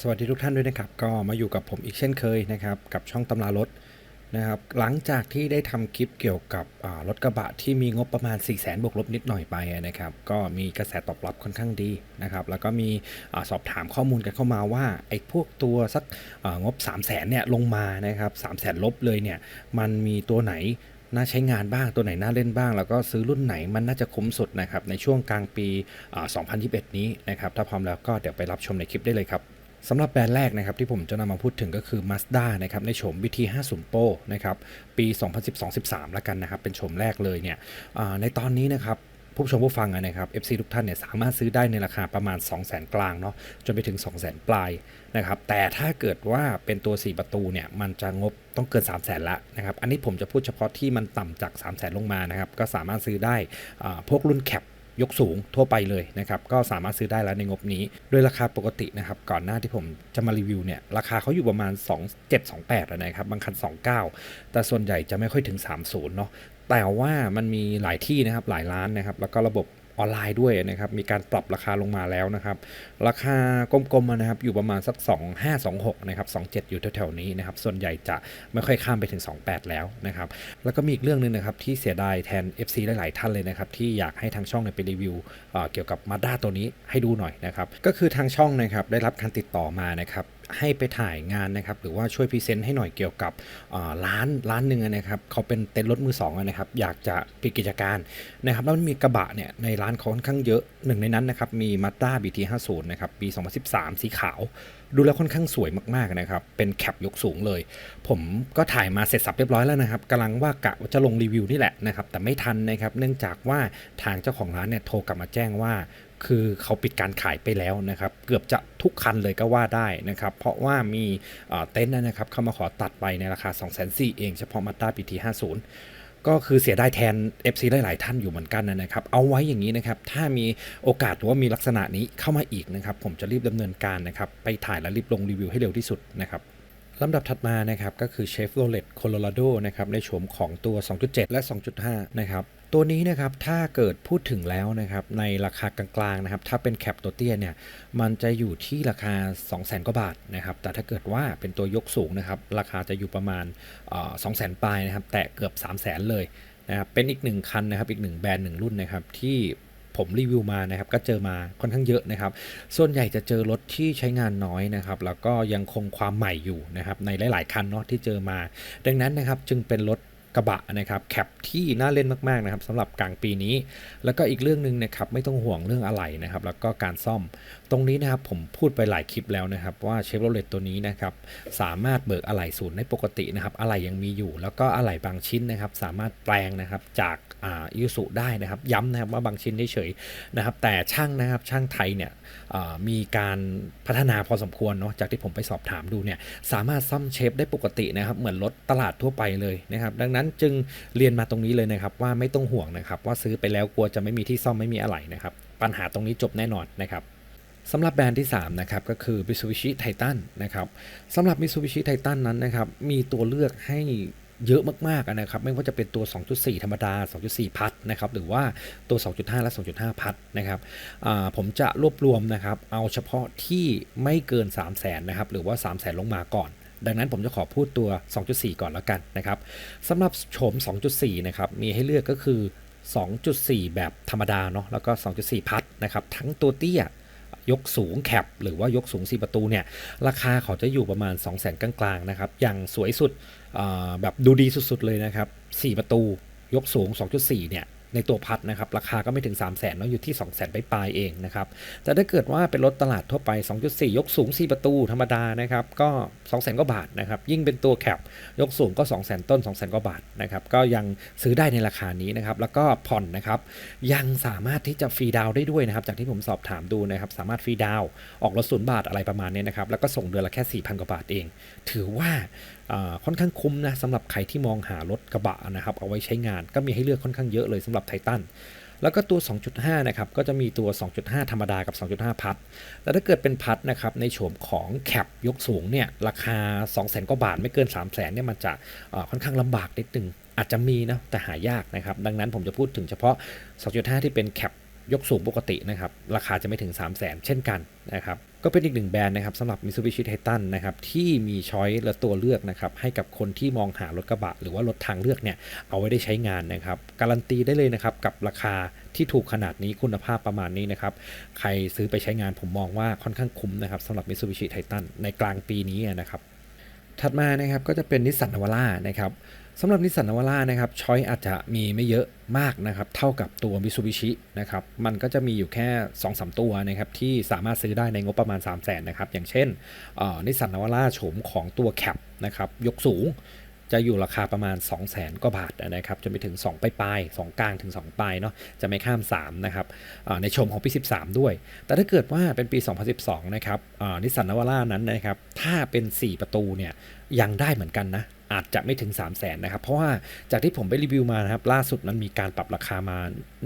สวัสดีทุกท่านด้วยนะครับ ก็มาอยู่กับผมอีกเช่นเคยนะครับ กับช่องตำรารถนะครับ หลังจากที่ได้ทำคลิปเกี่ยวกับรถกระบะที่มีงบประมาณ 4 0 0แสนบวกลบนิดหน่อยไปนะครับ ก็มีกระแสตอบรับค่อนข้างดีนะครับ แล้วก็มีอสอบถามข้อมูลกันเข้ามาว่าไอ้พวกตัวสักงบ 3 0 0แสนเนี่ยลงมานะครับ3 0 0แสนลบเลยเนี่ย มันมีตัวไหนน่าใช้งานบ้างตัวไหนน่าเล่นบ้าง แล้วก็ซื้อรุ่นไหนมันน่าจะคุ้มสุดนะครับในช่วงกลางปีอ่า2021 นี้นะครับถ้าพร้อมแล้วก็เดี๋ยวไปรับชมในคลิปได้เลยครับ สำหรับแบรนด์แรกนะครับที่ผมจะนำมาพูดถึงก็คือ Mazda นะครับในโฉม BT50 Pro นะครับปี 2012-13 แล้วกันนะครับ เป็นโฉมแรกเลยเนี่ยในตอนนี้นะครับผู้ชมผู้ฟังนะครับ FC ทุกท่านเนี่ยสามารถซื้อได้ในราคาประมาณ 2 0 0 0 0 0กลางเนาะจนไปถึง 2 0 0 0 0 0ปลายนะครับแต่ถ้าเกิดว่าเป็นตัว 4 ประตูเนี่ยมันจะงบต้องเกิน 3 0 0 0 0 0ละนะครับอันนี้ผมจะพูดเฉพาะที่มันต่ำจาก 3 0 0 0 0 0ลงมานะครับก็สามารถซื้อได้พวกรุ่นแคป ยกสูงทั่วไปเลยนะครับ ก็สามารถซื้อได้แล้วในงบนี้ โดยราคาปกตินะครับก่อนหน้าที่ผมจะมารีวิวเนี่ยราคาเขาอยู่ประมาณ 2728อะนะครับบางคัน 29 แต่ส่วนใหญ่จะไม่ค่อยถึง 30เนาะแต่ว่ามันมีหลายที่นะครับหลายร้านนะครับ แล้วก็ระบบ ออนไลน์ด้วยนะครับ มีการปรับราคาลงมาแล้วนะครับ ราคากลมๆนะครับ อยู่ประมาณสัก 2526 นะครับ 27 อยู่แถวๆนี้นะครับ ส่วนใหญ่จะไม่ค่อยข้ามไปถึง 28 แล้วนะครับ แล้วก็มีอีกเรื่องหนึงนะครับที่เสียดายแทน FC หลายๆท่านเลยนะครับ ที่อยากให้ทางช่องไปรีวิวเเกี่ยวกับ Mazda ตัวนี้ให้ดูหน่อยนะครับ ก็คือทางช่องนะครับได้รับการติดต่อมานะครับ ให้ไปถ่ายงานนะครับหรือว่าช่วยพรีเซนต์ให้หน่อยเกี่ยวกับร้านร้านหนึ่งนะครับเขาเป็นเต็นท์รถมือสองนะครับอยากจะปิดกิจการนะครับแล้วมันมีกระบะเนี่ยในร้านเขาค่อนข้างเยอะหนึ่งในนั้นนะครับมี Mazda BT50 นะครับปี 2013 สีขาว ดูแล้วค่อนข้างสวยมากๆนะครับเป็นแคปยกสูงเลย ผมก็ถ่ายมาเสร็จสับเรียบร้อยแล้วนะครับกำลังว่ากะจะลงรีวิวนี่แหละนะครับแต่ไม่ทันนะครับเนื่องจากว่าทางเจ้าของร้านเนี่ยโทรกลับมาแจ้งว่า คือเขาปิดการขายไปแล้วนะครับ เกือบจะทุกคันเลยก็ว่าได้นะครับ เพราะว่ามีเต็นท์นะครับเข้ามาขอตัดไปในราคา 2 4 0 0 0เองเฉพาะ Mazda BT50 ก็คือเสียดายแทน FC หลาย ๆ ท่านอยู่เหมือนกันนะครับ เอาไว้อย่างนี้นะครับ ถ้ามีโอกาสหรือว่ามีลักษณะนี้เข้ามาอีกนะครับ ผมจะรีบดำเนินการนะครับ ไปถ่ายและรีบลงรีวิวให้เร็วที่สุดนะครับลำดับถัดมานะครับก็คือ Chevrolet Colorado นะครับในโฉมของตัว 2.7 และ 2.5 นะครับ ตัวนี้นะครับถ้าเกิดพูดถึงแล้วนะครับในราคากลางๆนะครับถ้าเป็นแคปตัวเตี้ยเนี่ยมันจะอยู่ที่ราคา 200,000กว่าบาทนะครับแต่ถ้าเกิดว่าเป็นตัวยกสูงนะครับราคาจะอยู่ประมาณเอ่อ200,000ปลายนะครับแตะเกือบ 300,000เลยนะครับเป็นอีกหนึ่งคันนะครับอีกหนึ่งแบรนด์หนึ่งรุ่นนะครับที่ผมรีวิวมานะครับก็เจอมาค่อนข้างเยอะนะครับ ส่วนใหญ่จะเจอรถที่ใช้งานน้อยนะครับ แล้วก็ยังคงความใหม่อยู่นะครับในหลาย ๆ คันเนาะที่เจอมา ดังนั้นนะครับจึงเป็นรถ กระบะนะครับแคปที่น่าเล่นมากๆนะครับสำหรับกลางปีนี้ แล้วก็อีกเรื่องหนึ่งนะครับไม่ต้องห่วงเรื่องอะไหล่นะครับ แล้วก็การซ่อมตรงนี้นะครับผมพูดไปหลายคลิปแล้วนะครับ ว่าเชฟโรเลตตัวนี้นะครับสามารถเบิกอะไหล่ศูนย์ได้ปกตินะครับอะไหล่ยังมีอยู่ แล้วก็อะไหล่บางชิ้นนะครับ สามารถแปลงนะครับจากอ่าอิสุได้นะครับ ย้ำนะครับว่าบางชิ้นเฉยๆนะครับ แต่ช่างนะครับช่างไทยเนี่ยมีการพัฒนาพอสมควรเนาะจากที่ผมไปสอบถามดูเนี่ยสามารถซ่อมเชฟได้ปกตินะครับ เหมือนรถตลาดทั่วไปเลยนะครับ ดังนั้นจึงเรียนมาตรงนี้เลยนะครับ ว่าไม่ต้องห่วงนะครับ ว่าซื้อไปแล้วกลัวจะไม่มีที่ซ่อมไม่มีอะไรนะครับ ปัญหาตรงนี้จบแน่นอนนะครับสำหรับแบรนด์ที่3นะครับก็คือ Mitsubishi Titan นะครับสำหรับ Mitsubishi Titan นั้นนะครับมีตัวเลือกให้เยอะมากๆนะครับไม่ว่าจะเป็นตัว 2.4 ธรรมดา 2.4 พัดนะครับหรือว่าตัว 2.5 และ 2.5 พัดนะครับผมจะรวบรวมนะครับเอาเฉพาะที่ไม่เกิน 3 0 0แสนนะครับหรือว่า 3 0 0แสนลงมาก่อน ดังนั้นผมจะขอพูดตัว 2.4 ก่อนแล้วกันนะครับสำหรับโฉม 2.4 นะครับ มีให้เลือกก็คือ 2.4 แบบธรรมดาเนาะแล้วก็ 2.4 พัดนะครับ ทั้งตัวเตี้ยยกสูงแคปหรือว่ายกสูง 4 ประตูเนี่ย ราคาเขาจะอยู่ประมาณ 2 0 0 0 0 0 กลางๆนะครับ อย่างสวยสุดแบบดูดีสุดๆเลยนะครับ 4 ประตูยกสูง 2.4 เนี่ย ในตัวพัดนะครับ ราคาก็ไม่ถึง 3 0 0แสนเนาะอยู่ที่ 2 0 0แสนไปปลายๆเองนะครับแต่ถ้าเกิดว่าเป็นรถตลาดทั่วไป 2.4 ยกสูง 4 ประตูธรรมดานะครับ ก็2 0 0แสนกว่าบาทนะครับ ยิ่งเป็นตัวแคปยกสูงก็ 2 0 0แสนต้น 2 0 0แสนกว่าบาทนะครับ ก็ยังซื้อได้ในราคานี้นะครับ แล้วก็ผ่อนนะครับ ยังสามารถที่จะฟรีดาวได้ด้วยนะครับ จากที่ผมสอบถามดูนะครับ สามารถฟรีดาวออกรถศูนย์บาทอะไรประมาณนี้นะครับ แล้วก็ส่งเดือนละแค่4,000กว่าบาทเอง ถือว่า ค่อนข้างคุ้มนะสำหรับใครที่มองหารถกระบะนะครับเอาไว้ใช้งานก็มีให้เลือกค่อนข้างเยอะเลยสำหรับไททันแล้วก็ตัว 2.5 นะครับ ก็จะมีตัว 2.5 ธรรมดากับ 2.5 พัดแล้วถ้าเกิดเป็นพัดนะครับ ในโฉมของแคปยกสูงเนี่ย ราคา 2 0 0 0 0 0 กว่าบาท ไม่เกิน 3 0 0 0 0 0 เนี่ย มันจะค่อนข้างลำบากนิดนึง อาจจะมีนะ แต่หายากนะครับ ดังนั้นผมจะพูดถึงเฉพาะ 2.5 ที่เป็นแคป ยกสูงปกตินะครับราคาจะไม่ถึง 3 0 0 0 0 0 เช่นกันนะครับก็เป็นอีกหนึ่งแบรนด์นะครับสำหรับ Mitsubishi Titan นะครับที่มีช้อยและตัวเลือกนะครับให้กับคนที่มองหารถกระบะ หรือว่ารถทางเลือกเนี่ยเอาไว้ได้ใช้งานนะครับการันตีได้เลยนะครับกับราคาที่ถูกขนาดนี้คุณภาพประมาณนี้นะครับใครซื้อไปใช้งานผมมองว่าค่อนข้างคุ้มนะครับสำหรับ Mitsubishi Titan ในกลางปีนี้นะครับถัดมานะครับก็จะเป็นนิสสันนวาร่านะครับ สำหรับนิสสันนวาร่านะครับช้อยอาจจะมีไม่เยอะมากนะครับเท่ากับตัวมิซูบิชินะครับมันก็จะมีอยู่แค่ 2-3สตัวนะครับที่สามารถซื้อได้ในงบประมาณ 3 0 0 0 0นนะครับอย่างเช่นนิสสันนวาร่าโฉมของตัวแคปนะครับยกสูงจะอยู่ราคาประมาณ 2 0 0แสนกว่าบาทนะครับจะไปถึง 2 ปลายปลาย2กลางถึง 2 ปลายเนาะจะไม่ข้าม 3 นะครับในชมของปี 13 ด้วย แต่ถ้าเกิดว่าเป็นปี 2012 นะครับนิสสันนวาร่านั้นนะครับถ้าเป็น 4 ประตูเนี่ยยังได้เหมือนกันนะ อาจจะไม่ถึง 3 0 0แสนนะครับ เพราะว่าจากที่ผมไปรีวิวมานะครับ ล่าสุดมันมีการปรับราคามา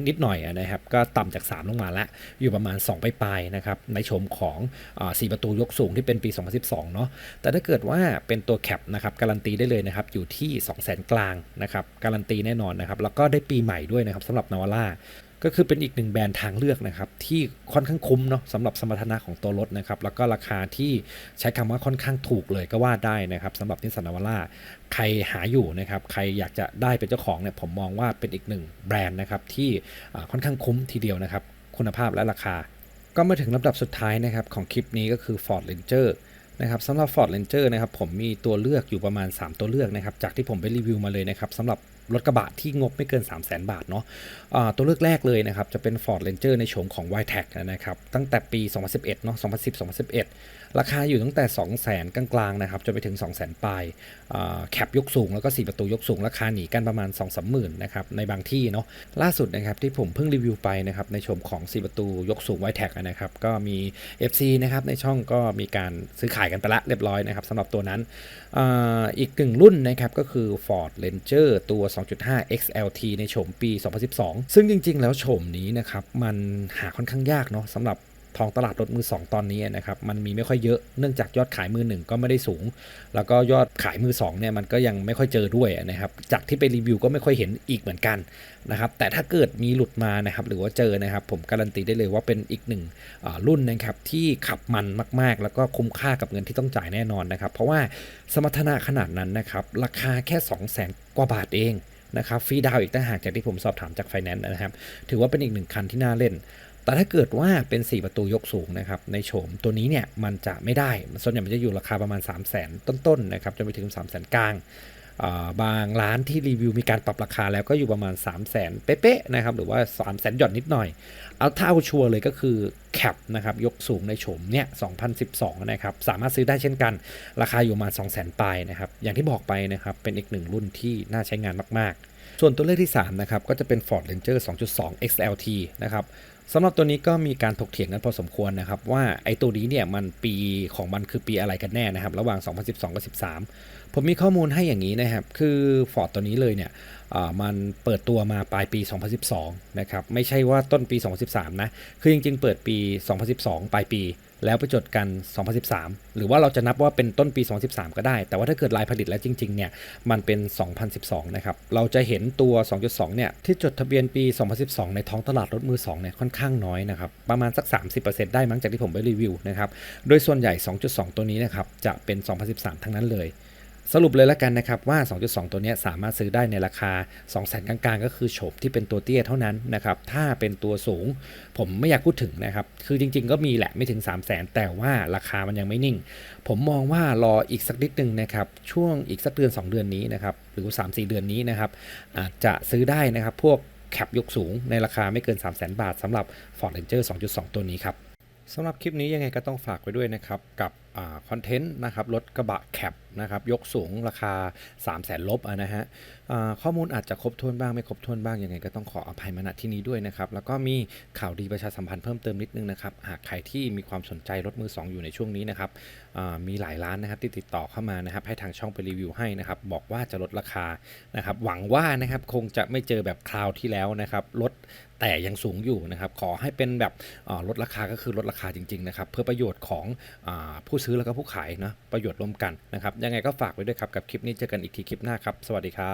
นิดหน่อยนะครับ ก็ต่ำจาก 3 ลงมาแล้ว อยู่ประมาณ2ปลายนะครับ ในชมของอ4ประตูยกสูงที่เป็นปี 2012 เนาะแต่ถ้าเกิดว่าเป็นตัวแคปนะครับ การันตีได้เลยนะครับ อยู่ที่ 2 0 0แสนกลางนะครับ การันตีแน่นอนนะครับ แล้วก็ได้ปีใหม่ด้วยนะครับสำหรับนาวาร่า ก็คือเป็นอีกหนึ่งแบรนด์ทางเลือกนะครับ ที่ค่อนข้างคุ้มเนาะสำหรับสมรรถนะของตัวรถนะครับ แล้วก็ราคาที่ใช้คำว่าค่อนข้างถูกเลยก็ว่าได้นะครับสำหรับนิสสันนาวาร่าใครหาอยู่นะครับ ใครอยากจะได้เป็นเจ้าของเนี่ยผมมองว่าเป็นอีกหนึ่งแบรนด์นะครับที่ค่อนข้างคุ้มทีเดียวนะครับ คุณภาพและราคา ก็มาถึงลำดับสุดท้ายนะครับของคลิปนี้ก็คือ Ford Ranger นะครับสำหรับ Ford Ranger นะครับผมมีตัวเลือกอยู่ประมาณ 3 ตัวเลือกนะครับจากที่ผมไปรีวิวมาเลยนะครับสำหรับ รถกระบะที่งบไม่เกิน 3 0 0 0 0 0 บาทเนาะะตัวเลือกแรกเลยนะครับ จะเป็น Ford Ranger ในโฉมของ y t e c นะครับ ตั้งแต่ปี 2011 เนาะ 2010-2011 ราคาอยู่ตั้งแต่ 2 0 0 0 0 0กลางๆนะครับจนไปถึง 2 0 0 0 0 0ปลายแคปยกสูงแล้วก็ 4 ประตูยกสูง ราคาหนีกันประมาณ 2 3 0 0 0 0นะครับในบางที่เนาะล่าสุดนะครับที่ผมเพิ่งรีวิวไปนะครับในโฉมของ 4 ประตูยกสูง y t e c นะครับก็มี FC นะครับในช่องก็มีการซื้อขายกันไปละเรียบร้อยนะครับสำหรับตัวนั้นอีกหนึ่งรุ่นนะครับก็คือ Ford Ranger ตัว 2.5 XLT ในโฉมปี 2012 ซึ่งจริง ๆ แล้วโฉมนี้นะครับมันหาค่อนข้างยากเนาะสำหรับ ทองตลาดรถมือ 2 ตอนนี้นะครับมันมีไม่ค่อยเยอะเนื่องจากยอดขายมือหนึ่งก็ไม่ได้สูง แล้วก็ยอดขายมือ2เนี่ยมันก็ยังไม่ค่อยเจอด้วยนะครับจากที่ไปรีวิวก็ไม่ค่อยเห็นอีกเหมือนกันนะครับแต่ถ้าเกิดมีหลุดมานะครับหรือว่าเจอนะครับผมการันตีได้เลยว่าเป็นอีกหนึ่งรุ่นนะครับที่ขับมันมากๆ แล้วก็คุ้มค่ากับเงินที่ต้องจ่ายแน่นอนนะครับเพราะว่าสมรรถนะขนาดนั้นนะครับราคาแค่ 2 0 0 0 0 0กว่าบาทเองนะครับฟรีดาวอีกต่างหากจากที่ผมสอบถามจากไฟแนนซ์นะครับ ถือว่าเป็นอีกหนึ่งคันที่น่าเล่น แต่ถ้าเกิดว่าเป็น 4 ประตูยกสูงนะครับในโฉมตัวนี้เนี่ยมันจะไม่ได้ส่วนใหญ่มันจะอยู่ราคาประมาณ 3 0 0 0 0 0 ต้นๆนะครับจนไปถึง 3 0 0 0 0 0กลางบางร้านที่รีวิวมีการปรับราคาแล้วก็อยู่ประมาณ 3 0 0 0 0 0เป๊ะๆนะครับหรือว่า 3 0 0 0 0 0หย่อนนิดหน่อย เอาถ้าเอาชัวร์เลยก็คือแคปนะครับยกสูงในโฉมเนี่ย 2012 นะครับ สามารถซื้อได้เช่นกัน ราคาอยู่ประมาณ2 0 0 0 0 0ปลายนะครับ อย่างที่บอกไปนะครับ เป็นอีกหนึ่งรุ่นที่น่าใช้งานมากๆ ส่วนตัวเลขที่ 3 นะครับ ก็จะเป็น Ford Ranger 2.2 XLT นะครับ สำหรับตัวนี้ก็มีการถกเถียงกันพอสมควรนะครับว่าไอ้ตัวนี้เนี่ยมันปีของมันคือปีอะไรกันแน่นะครับ ระหว่าง 2012 กับ 13 ผมมีข้อมูลให้อย่างนี้นะครับ คือ Ford ตัวนี้เลยเนี่ยมันเปิดตัวมาปลายปี 2012 นะครับ ไม่ใช่ว่าต้นปี 2013 นะ คือจริงๆ เปิดปี 2012 ปลายปี แล้วไปจดกัน 2013 หรือว่าเราจะนับว่าเป็นต้นปี 2013 ก็ได้ แต่ว่าถ้าเกิดลายผลิตแล้วจริงๆ เนี่ย มันเป็น 2012 นะครับ เราจะเห็นตัว 2.2 เนี่ย ที่จดทะเบียนปี 2012 ในท้องตลาดรถมือ 2 เนี่ย ค่อนข้างน้อยนะครับ ประมาณสัก 30%ได้มั้งจากที่ผมไปรีวิวนะครับ โดยส่วนใหญ่ 2.2 ตัวนี้นะครับ จะเป็น 2013 ทั้งนั้นเลย สรุปเลยแล้วกันนะครับว่า 2.2 ตัวนี้สามารถซื้อได้ในราคา 2 0 0 0 0 0 กลางๆ ก็คือโฉมที่เป็นตัวเตี้ยเท่านั้นนะครับ ถ้าเป็นตัวสูงผมไม่อยากพูดถึงนะครับ คือจริงๆ ก็มีแหละไม่ถึง 3 0 0 0 0 0 แต่ว่าราคามันยังไม่นิ่ง ผมมองว่ารออีกสักนิดนึงนะครับ ช่วงอีกสักเดือน 2 เดือนนี้นะครับ หรือ 3-4 เดือนนี้นะครับ อาจจะซื้อได้นะครับ พวกแคปยกสูงในราคาไม่เกิน 3 0 0 0 0 0 บาทสำหรับ Ford Ranger 2.2 ตัวนี้ครับสำหรับคลิปนี้ยังไงก็ต้องฝากไว้ด้วยนะครับกับ คอนเทนต์นะครับรถกระบะแคปนะครับยกสูงราคา 3 0 0แสนลบนะฮะข้อมูลอาจจะครบถ้วนบ้างไม่ครบถ้วนบ้างยังไงก็ต้องขออภัยมาณที่นี้ด้วยนะครับ แล้วก็มีข่าวดีประชาสัมพันธ์เพิ่มเติมนิดนึงนะครับ หากใครที่มีความสนใจรถมือ 2 อยู่ในช่วงนี้นะครับมีหลายร้านนะครับที่ติดต่อเข้ามานะครับให้ทางช่องไปรีวิวให้นะครับบอกว่าจะลดราคานะครับหวังว่านะครับคงจะไม่เจอแบบคราวที่แล้วนะครับลดแต่ยังสูงอยู่นะครับขอให้เป็นแบบลดราคาก็คือลดราคาจริงๆนะครับเพื่อประโยชน์ของอผู้ซืซื้อแล้วก็ผู้ขายนะประโยชน์ร่วมกันนะครับยังไงก็ฝากไว้ด้วยครับกับคลิปนี้เจอกันอีกทีคลิปหน้าครับสวัสดีครับ